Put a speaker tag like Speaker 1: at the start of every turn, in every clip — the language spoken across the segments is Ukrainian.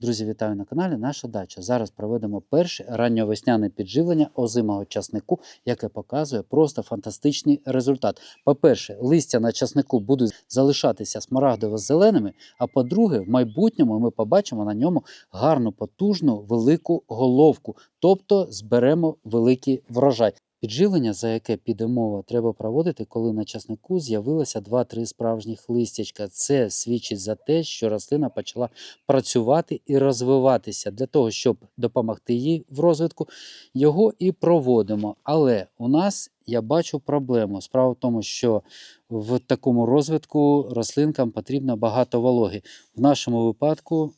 Speaker 1: Друзі, вітаю на каналі Наша дача. Зараз проведемо перше ранньовесняне підживлення озимого часнику, яке показує просто фантастичний результат. По-перше, листя на часнику будуть залишатися смарагдово-зеленими. А по-друге, в майбутньому ми побачимо на ньому гарну, потужну, велику головку, тобто зберемо великий врожай. Підживлення, за яке піде мова, треба проводити, коли на часнику з'явилося 2-3 справжніх листячка. Це свідчить за те, що рослина почала працювати і розвиватися. Для того, щоб допомогти їй в розвитку, його і проводимо. Але у нас я бачу проблему. Справа в тому, що в такому розвитку рослинкам потрібно багато вологи. В нашому випадку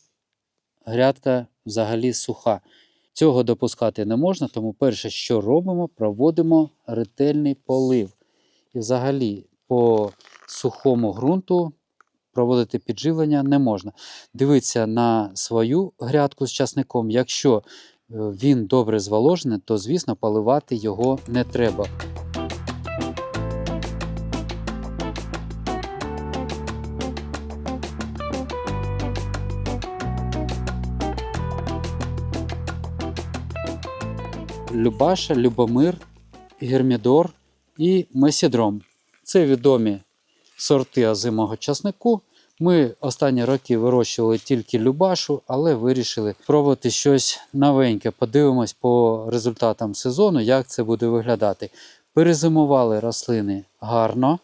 Speaker 1: грядка взагалі суха. Цього допускати не можна, тому перше, що робимо, проводимо ретельний полив. І взагалі по сухому ґрунту проводити підживлення не можна. Дивитися на свою грядку з часником. Якщо е, він добре зволожений, то звісно поливати його не треба. Любаша, Любомир, Гермідор і Месідром. Це відомі сорти озимого часнику. Ми останні роки вирощували тільки Любашу, але вирішили пробувати щось новеньке. Подивимось по результатам сезону, як це буде виглядати. Перезимували рослини гарно.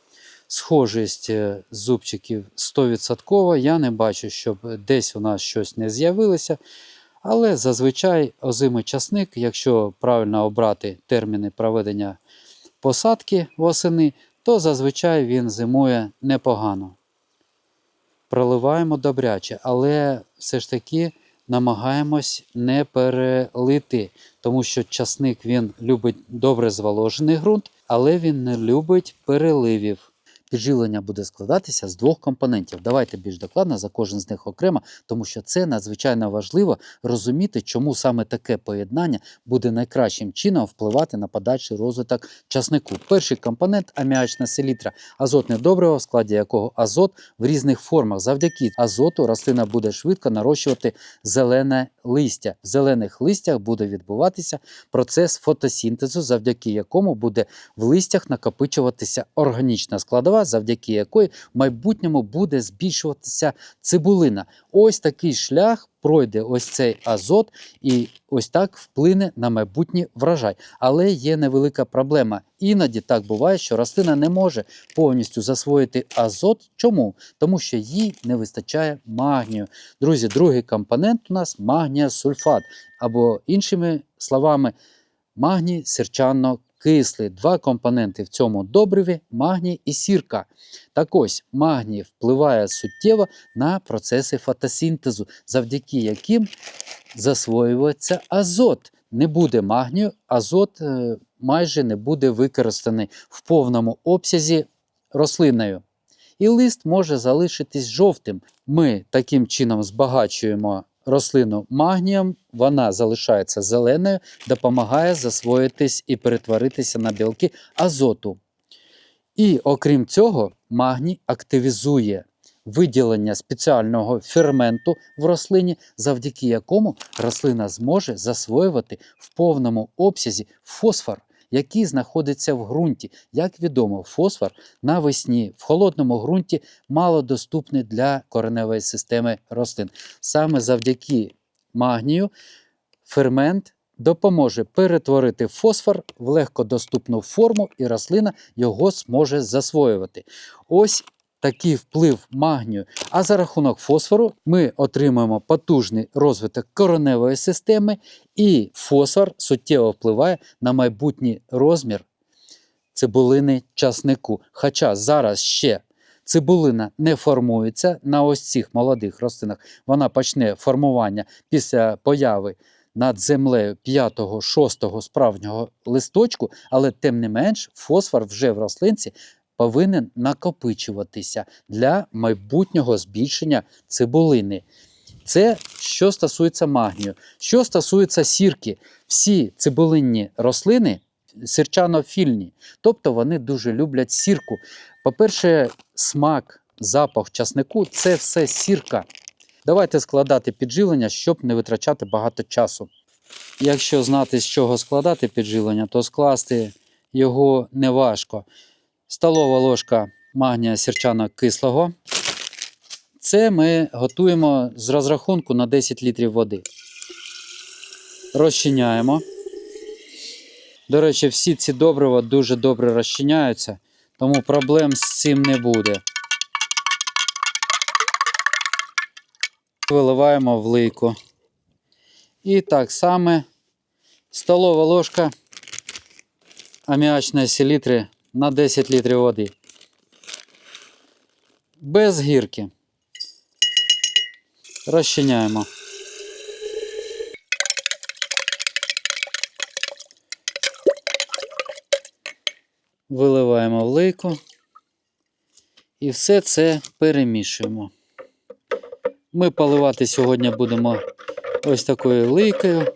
Speaker 1: Схожість е, зубчиків 100%. Я не бачу, щоб десь у нас щось не з'явилося. Але зазвичай озимий часник, якщо правильно обрати терміни проведення посадки восени, то зазвичай він зимує непогано. Проливаємо добряче, але все ж таки намагаємось не перелити, тому що часник він любить добре зволожений ґрунт, але він не любить переливів. Підживлення буде складатися з двох компонентів. Давайте більш докладно за кожен з них окремо, тому що це надзвичайно важливо розуміти, чому саме таке поєднання буде найкращим чином впливати на подальший розвиток часнику. Перший компонент аміачна селітра, азотне добриво, в складі якого азот в різних формах. Завдяки азоту рослина буде швидко нарощувати зелене листя. В зелених листях буде відбуватися процес фотосінтезу, завдяки якому буде в листях накопичуватися органічна складова, завдяки якої в майбутньому буде збільшуватися цибулина. Ось такий шлях пройде ось цей азот, і ось так вплине на майбутній врожай. Але є невелика проблема. Іноді так буває, що рослина не може повністю засвоїти азот. Чому? Тому що їй не вистачає магнію. Друзі, другий компонент у нас магнія сульфат, або іншими словами, магній сірчано кислий. Два компоненти в цьому добриві магній і сірка. Так ось магній впливає суттєво на процеси фотосинтезу, завдяки яким засвоюється азот. Не буде магнію, азот е, майже не буде використаний в повному обсязі рослиною. І лист може залишитись жовтим. Ми таким чином збагачуємо рослину магнієм, вона залишається зеленою, допомагає засвоїтись і перетворитися на білки азоту. І окрім цього, магній активізує виділення спеціального ферменту в рослині, завдяки якому рослина зможе засвоювати в повному обсязі фосфор, який знаходиться в ґрунті. Як відомо, фосфор навесні в холодному ґрунті малодоступний для кореневої системи рослин. Саме завдяки магнію фермент допоможе перетворити фосфор в легкодоступну форму, і рослина його зможе засвоювати. Ось такий вплив магнію. А за рахунок фосфору ми отримуємо потужний розвиток кореневої системи, і фосфор суттєво впливає на майбутній розмір цибулини часнику. Хоча зараз ще цибулина не формується на ось цих молодих рослинах, вона почне формування після появи над землею 5-6 справжнього листочку, але тим не менш фосфор вже в рослинці повинен накопичуватися для майбутнього збільшення цибулини. Це що стосується магнію. Що стосується сірки, всі цибулинні рослини сірчанофільні, тобто вони дуже люблять сірку. По-перше, смак, запах часнику це все сірка. Давайте складати підживлення, щоб не витрачати багато часу. Якщо знати, з чого складати підживлення, то скласти його не важко. Столова ложка магнія сірчано кислого. Це ми готуємо з розрахунку на 10 літрів води. Розчиняємо. До речі, всі ці добрива дуже добре розчиняються, тому проблем з цим не буде. Виливаємо в лийку. І так само столова ложка аміачної селітри на 10 літрів води. Без гірки. Розчиняємо. Виливаємо в лейку. І все це перемішуємо. Ми поливати сьогодні будемо ось такою лийкою.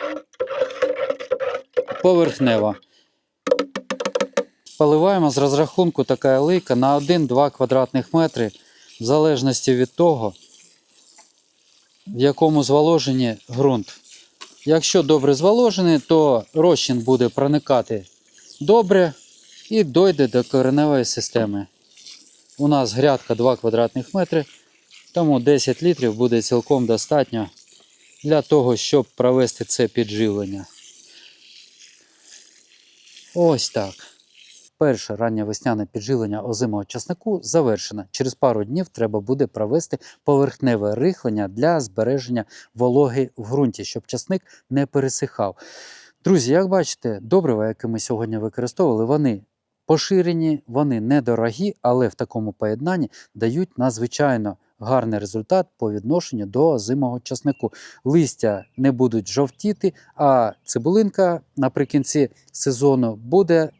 Speaker 1: Поверхнево. Поливаємо з розрахунку така лийка на 1-2 квадратних метри, в залежності від того, в якому зволоженні ґрунт. Якщо добре зволожений, то розчин буде проникати добре і дойде до кореневої системи. У нас грядка 2 квадратних метри, тому 10 літрів буде цілком достатньо для того, щоб провести це підживлення. Ось так. Перше раннє весняне підживлення озимого часнику завершено. Через пару днів треба буде провести поверхневе рихлення для збереження вологи в ґрунті, щоб часник не пересихав. Друзі, як бачите, добрива, які ми сьогодні використовували, вони поширені, вони недорогі, але в такому поєднанні дають надзвичайно гарний результат по відношенню до озимого часнику. Листя не будуть жовтіти, а цибулинка наприкінці сезону буде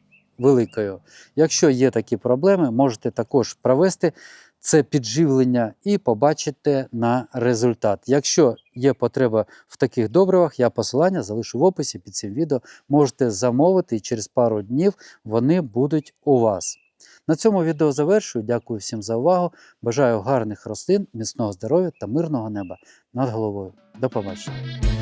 Speaker 1: великою. Якщо є такі проблеми, можете також провести це підживлення і побачите на результат. Якщо є потреба в таких добривах, я посилання залишу в описі під цим відео. Можете замовити і через пару днів вони будуть у вас. На цьому відео завершую. Дякую всім за увагу. Бажаю гарних рослин, міцного здоров'я та мирного неба над головою. До побачення.